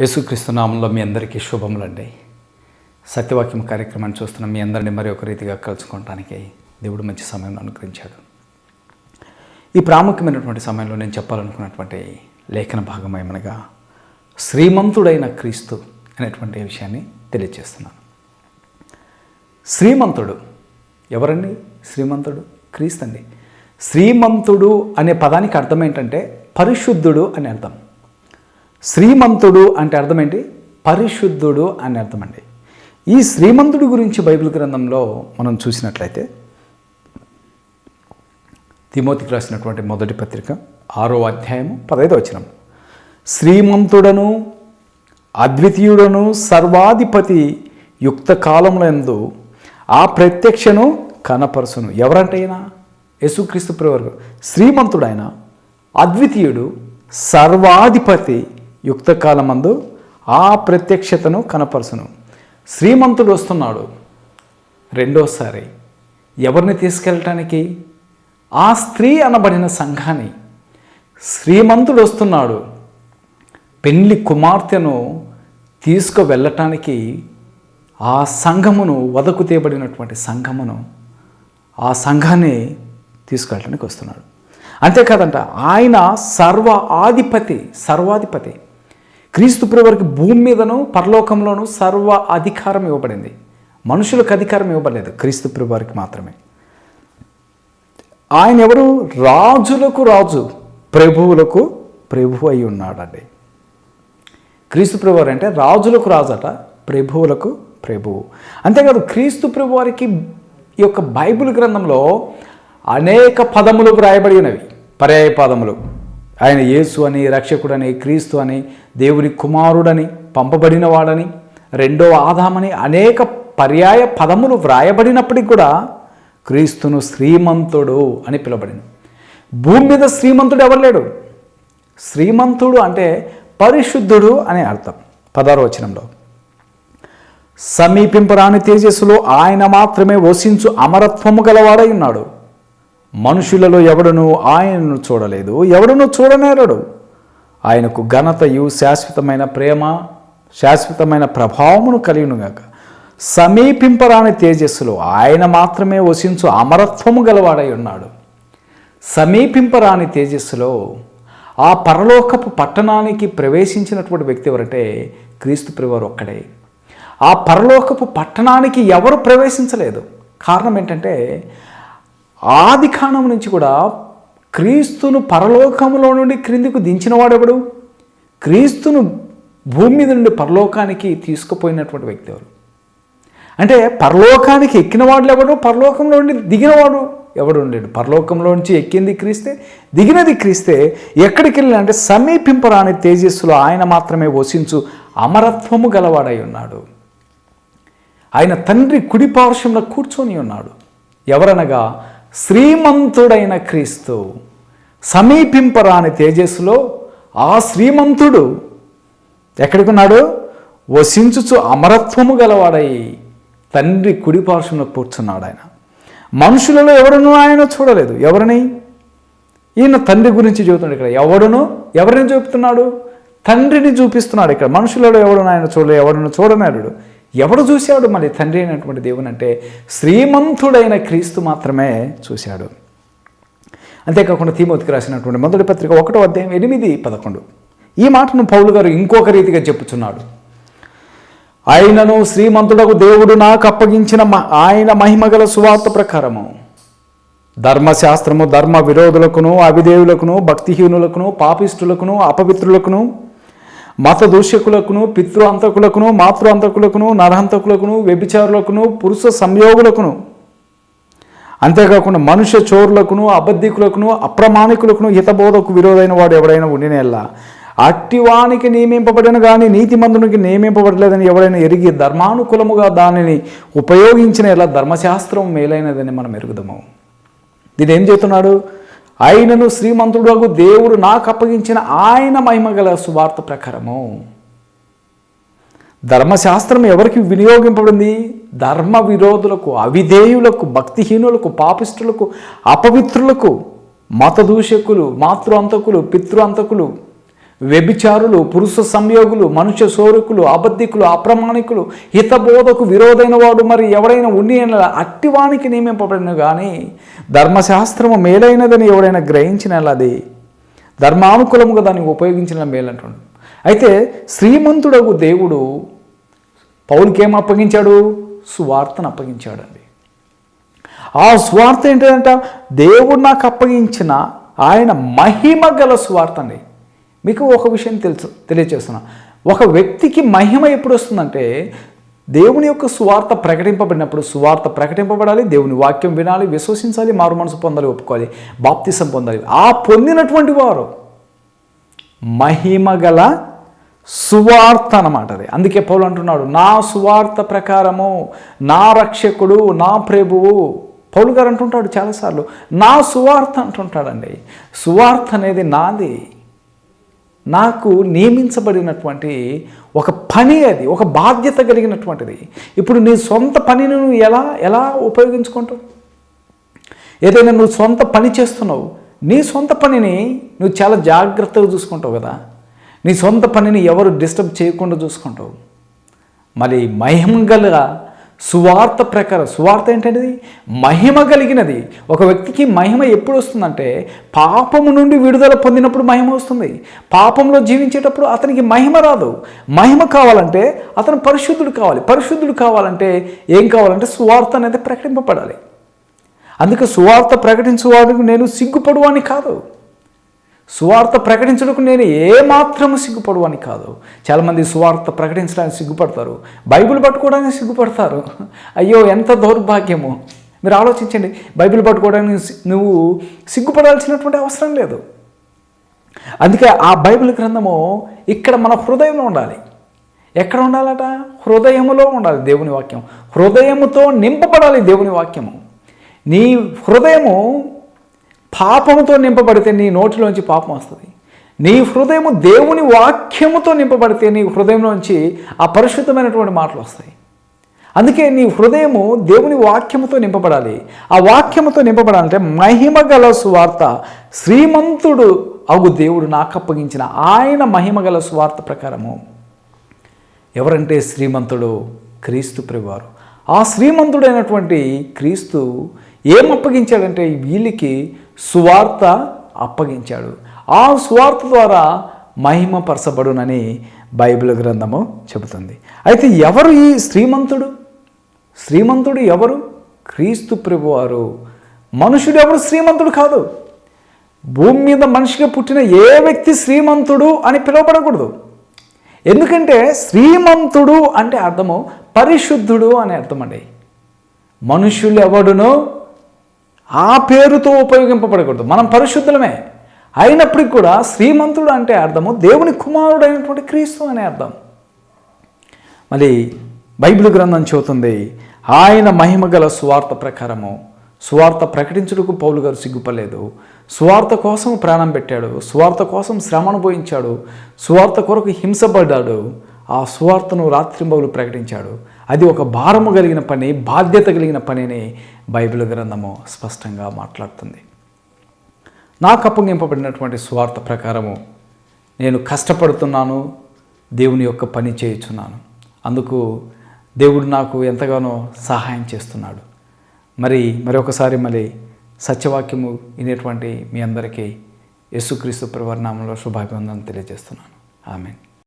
యేసుక్రీస్తు నామంలో మీ అందరికీ శుభములండి. సత్యవాక్యం కార్యక్రమాన్ని చూస్తున్న మీ అందరిని మరి ఒక రీతిగా కలుసుకోవడానికి దేవుడు మంచి సమయం అనుగ్రహించాడు. ఈ ప్రాముఖ్యమైనటువంటి సమయంలో నేను చెప్పాలనుకున్నటువంటి లేఖన భాగం ఏమనగా శ్రీమంతుడైన క్రీస్తు అనేటువంటి విషయాన్ని తెలియజేస్తున్నాను. శ్రీమంతుడు ఎవరండి? శ్రీమంతుడు క్రీస్తు అండి. శ్రీమంతుడు అనే పదానికి అర్థం ఏంటంటే పరిశుద్ధుడు అని అర్థం. శ్రీమంతుడు అంటే అర్థం ఏంటి? పరిశుద్ధుడు అని అర్థమండి ఈ శ్రీమంతుడి గురించి బైబిల్ గ్రంథంలో మనం చూసినట్లయితే తిమోతికి రాసినటువంటి మొదటి పత్రిక ఆరో అధ్యాయము పదైదో వచనం. శ్రీమంతుడను అద్వితీయుడను సర్వాధిపతి యుక్త కాలంలో ఆ ప్రత్యక్షను కనపరుసును ఎవరంటే అయినా యేసుక్రీస్తు ప్రవర్గు శ్రీమంతుడైన అద్వితీయుడు సర్వాధిపతి యుక్త కాలమందు ఆ ప్రత్యక్షతను కనపరచును. శ్రీమంతుడు వస్తున్నాడు. రెండోసారి ఎవరిని తీసుకెళ్ళటానికి? ఆ స్త్రీ అనబడిన సంఘాన్ని. శ్రీమంతుడు వస్తున్నాడు. పెళ్ళి కుమార్తెను తీసుకువెళ్ళటానికి ఆ సంఘమును వదకు తీయబడినటువంటి సంఘమును ఆ సంఘాన్ని తీసుకెళ్ళటానికి వస్తున్నాడు. అంతేకాదంట ఆయన సర్వ ఆధిపతి సర్వాధిపతి. క్రీస్తు వారికి భూమి మీదను పరలోకంలోను సర్వ అధికారం ఇవ్వబడింది. మనుషులకు అధికారం ఇవ్వబడలేదు క్రీస్తు వారికి మాత్రమే. ఆయన ఎవరు? రాజులకు రాజు ప్రభువులకు ప్రభు అయి ఉన్నాడండి. క్రీస్తు ప్రభువారు అంటే రాజులకు రాజట ప్రభువులకు ప్రభువు. అంతేకాదు క్రీస్తు ప్రభువారికి ఈ యొక్క బైబిల్ గ్రంథంలో అనేక పదములు వ్రాయబడి ఉన్నవి. పర్యాయ పదములు. ఆయన యేసు అని రక్షకుడని క్రీస్తు అని దేవుని కుమారుడని పంపబడినవాడని రెండో ఆదామని అనేక పర్యాయ పదములు వ్రాయబడినప్పటికి కూడా క్రీస్తును శ్రీమంతుడు అని పిలబడింది భూమి మీద శ్రీమంతుడు ఎవరు లేడు? శ్రీమంతుడు అంటే పరిశుద్ధుడు అనే అర్థం. పదారో వచనంలో సమీపింపరాని తేజస్సులో ఆయన మాత్రమే వసించు అమరత్వము గలవాడై ఉన్నాడు. మనుషులలో ఎవడను ఆయనను చూడలేదు ఎవడను చూడనేరడు. ఆయనకు ఘనతయు శాశ్వతమైన ప్రేమ శాశ్వతమైన ప్రభావమును కలిగినగాక. సమీపింపరాని తేజస్సులో ఆయన మాత్రమే వసించు అమరత్వము గలవాడై ఉన్నాడు. సమీపింపరాని తేజస్సులో ఆ పరలోకపు పట్టణానికి ప్రవేశించినటువంటి వ్యక్తి ఎవరంటే క్రీస్తు ప్రివారు ఒక్కడే. ఆ పరలోకపు పట్టణానికి ఎవరు ప్రవేశించలేదు. కారణం ఏంటంటే ఆది కాలం నుంచి కూడా క్రీస్తును పరలోకములో నుండి క్రిందికి దించినవాడెవడు క్రీస్తును భూమి మీద నుండి పరలోకానికి తీసుకుపోయినటువంటి వ్యక్తి ఎవరు? అంటే పరలోకానికి ఎక్కినవాడు ఎవడు? పరలోకంలో నుండి దిగినవాడు ఎవడు ఉండేడు? పరలోకంలో నుంచి ఎక్కింది క్రీస్తే దిగినది క్రీస్తే ఎక్కడికి వెళ్ళిన అంటే సమీపింపరాని తేజస్సులో ఆయన మాత్రమే వసించు అమరత్వము గలవాడై ఉన్నాడు. ఆయన తండ్రి కుడి పార్శ్వంలో కూర్చొని ఉన్నాడు. ఎవరనగా శ్రీమంతుడైన క్రీస్తు సమీపింపరాని తేజస్సులో ఆ శ్రీమంతుడు ఎక్కడికున్నాడు? వసించుచు అమరత్వము గలవాడై తండ్రి కుడిపార్శ్వంలో కూర్చున్నాడు ఆయన. మనుషులలో ఎవరునూ ఆయన చూడలేదు. ఎవరిని? ఈయన తండ్రి గురించి చెబుతున్నాడు ఇక్కడ. ఎవడును? ఎవరిని చూపుతున్నాడు? తండ్రిని చూపిస్తున్నాడు ఇక్కడ. మనుషులలో ఎవడును ఆయన చూడలేదు ఎవడును చూడనాడు ఎవడు చూశాడు మరి తండ్రి అయినటువంటి దేవుని అంటే శ్రీమంతుడైన క్రీస్తు మాత్రమే చూశాడు. అంతేకాకుండా తీమోతికి రాసినటువంటి మొదటి పత్రిక ఒకటో అధ్యాయం ఎనిమిది పదకొండు. ఈ మాటను పౌలు గారు ఇంకొక రీతిగా చెప్పుచున్నాడు. ఆయనను శ్రీమంతుడకు దేవుడు నాకు అప్పగించిన మ- ఆయన మహిమగల సువార్త ప్రకారము. ధర్మశాస్త్రము ధర్మ విరోధులకును అవిదేవులకును భక్తిహీనులకును పాపిష్టులకును అపవిత్రులకును మత దూషకులకును పితృ అంతకులకును మాతృ అంతకులకును నరహంతకులకును వ్యభిచారులకును పురుష సంయోగులకును. అంతేకాకుండా మనుష్య చోరులకును అబద్ధికులకును అప్రమాణికులకును హితబోధకు విరోధైన వాడు ఎవడైనా ఉండినేలా. అట్టివానికి నియమింపబడిన కానీ నీతిమంతునికి నియమింపబడలేదని ఎవడైనా ఎరిగి ధర్మానుకూలముగా దానిని ఉపయోగించిన ఎలా ధర్మశాస్త్రం మేలైనదని మనం ఎరుగుదాము. దీని ఏం చేస్తున్నాడు? ఆయనను శ్రీమంతుడు దేవుడు నాకు అప్పగించిన ఆయన మహిమగల సువార్త ప్రకారము. ధర్మశాస్త్రం ఎవరికి వినియోగింపబడింది? ధర్మ విరోధులకు అవిధేయులకు భక్తిహీనులకు పాపిష్టులకు అపవిత్రులకు మత దూషకులు మాతృ అంతకులు పితృ అంతకులు వ్యభిచారులు పురుష సంయోగులు మనుష్య సోరుకులు అబద్ధికులు అప్రమాణికులు హితబోధకు విరోధైన వాడు మరి ఎవడైనా ఉండి అట్టివానికి నియమింపబడిన కానీ ధర్మశాస్త్రము మేలైనదని ఎవడైనా గ్రహించిన అది ధర్మానుకూలముగా దాన్ని ఉపయోగించిన మేలంటున్నాడు అయితే శ్రీమంతుడకు దేవుడు పౌలకి ఏం అప్పగించాడు? సువార్తను అప్పగించాడండి. ఆ స్వార్థ ఏంటంటే దేవుడు నాకు అప్పగించిన ఆయన మహిమ గల స్వార్థ అండి. మీకు ఒక విషయం తెలుసు తెలియచేస్తున్నా. ఒక వ్యక్తికి మహిమ ఎప్పుడు వస్తుందంటే దేవుని యొక్క సువార్త ప్రకటింపబడినప్పుడు సువార్త ప్రకటింపబడాలి దేవుని వాక్యం వినాలి విశ్వసించాలి మారు మనసు పొందాలి ఒప్పుకోవాలి బాప్తిసం పొందాలి. ఆ పొందినటువంటి వారు మహిమ గల సువార్త అనమాట అది. అందుకే పౌలు అంటున్నాడు నా సువార్త ప్రకారము నా రక్షకుడు నా ప్రభువు పౌలు గారు అంటుంటాడు చాలాసార్లు నా సువార్త అంటుంటాడండి. సువార్త అనేది నాది నాకు నియమించబడినటువంటి ఒక పని అది ఒక బాధ్యత కలిగినటువంటిది. ఇప్పుడు నీ సొంత పనిని నువ్వు ఎలా ఎలా ఉపయోగించుకుంటావు? ఏదైనా నువ్వు సొంత పని చేస్తున్నావు. నీ సొంత పనిని నువ్వు చాలా జాగ్రత్తగా చూసుకుంటావు కదా. నీ సొంత పనిని ఎవరు డిస్టర్బ్ చేయకుండా చూసుకుంటావు. మరి మహిమగల సువార్త ప్రకారం సువార్త ఏంటనేది? మహిమ కలిగినది. ఒక వ్యక్తికి మహిమ ఎప్పుడు వస్తుందంటే పాపము నుండి విడుదల పొందినప్పుడు మహిమ వస్తుంది. పాపంలో జీవించేటప్పుడు అతనికి మహిమ రాదు. మహిమ కావాలంటే అతను పరిశుద్ధుడు కావాలి. పరిశుద్ధుడు కావాలంటే ఏం కావాలంటే సువార్త అనేది ప్రకటింపబడాలి. అందుకే సువార్త ప్రకటించేవాడికి నేను సిగ్గుపడువాని కాదు. సువార్త ప్రకటించడానికి నేను ఏమాత్రము సిగ్గుపడువని కాదు. చాలామంది సువార్త ప్రకటించడానికి సిగ్గుపడతారు. బైబిల్ పట్టుకోవడానికి సిగ్గుపడతారు. అయ్యో ఎంత దౌర్భాగ్యము. మీరు ఆలోచించండి బైబిల్ పట్టుకోవడానికి నువ్వు సిగ్గుపడాల్సినటువంటి అవసరం లేదు. అందుకే ఆ బైబిల్ గ్రంథము ఇక్కడ మన హృదయంలో ఉండాలి. ఎక్కడ ఉండాలట? హృదయములో ఉండాలి దేవుని వాక్యం. హృదయముతో నింపబడాలి దేవుని వాక్యము. నీ హృదయము పాపముతో నింపబడితే నీ నోటిలోంచి పాపం వస్తుంది. నీ హృదయము దేవుని వాక్యముతో నింపబడితే నీ హృదయంలోంచి అపరిశుద్ధమైనటువంటి మాటలు వస్తాయి. అందుకే నీ హృదయము దేవుని వాక్యముతో నింపబడాలి. ఆ వాక్యముతో నింపబడాలంటే మహిమ గల సువార్త శ్రీమంతుడు అగు దేవుడు నాకు అప్పగించిన ఆయన మహిమ గల సువార్త ప్రకారము. ఎవరంటే శ్రీమంతుడు? క్రీస్తు ప్రివారు ఆ శ్రీమంతుడైనటువంటి క్రీస్తు ఏం అప్పగించాడంటే వీళ్ళకి సువార్త అప్పగించాడు. ఆ సువార్త ద్వారా మహిమపరచబడునని బైబిల్ గ్రంథము చెబుతుంది. అయితే ఎవరు ఈ శ్రీమంతుడు? శ్రీమంతుడు ఎవరు? క్రీస్తు ప్రభువారు. మనుషుడు ఎవరు? శ్రీమంతుడు కాదు. భూమి మీద మనిషిగా పుట్టిన ఏ వ్యక్తి శ్రీమంతుడు అని పిలువబడకూడదు. ఎందుకంటే శ్రీమంతుడు అంటే అర్థము పరిశుద్ధుడు అనే అర్థం అండి మనుషులు ఎవడునో ఆ పేరుతో ఉపయోగింపబడకూడదు. మనం పరిశుద్ధులమే. అయినప్పటికీ కూడా శ్రీమంతుడు అంటే అర్థము దేవుని కుమారుడు అయినటువంటి క్రీస్తు అనే అర్థం. మళ్ళీ బైబిల్ గ్రంథం చెబుతుంది ఆయన మహిమగల సువార్త ప్రకారము. సువార్త ప్రకటించుటకు పౌలు గారు సిగ్గుపడలేదు. సువార్త కోసం ప్రాణం పెట్టాడు. సువార్త కోసం శ్రమ అనుభవించాడు. సువార్త కొరకు హింసపడ్డాడు. ఆ సువార్తను రాత్రింబవులు ప్రకటించాడు. అది ఒక భారము కలిగిన పని బాధ్యత కలిగిన పనిని బైబిల్ గ్రంథము స్పష్టంగా మాట్లాడుతుంది. నాకు అప్పగింపబడినటువంటి స్వార్థ ప్రకారము నేను కష్టపడుతున్నాను దేవుని యొక్క పని చేయుచున్నాను. అందుకు దేవుడు నాకు ఎంతగానో సహాయం చేస్తున్నాడు. మరి మరొకసారి మళ్ళీ సత్యవాక్యము వినేటువంటి మీ అందరికీ యేసుక్రీస్తు ప్రవర్ణంలో శుభాభివందనం తెలియజేస్తున్నాను. ఆమెను.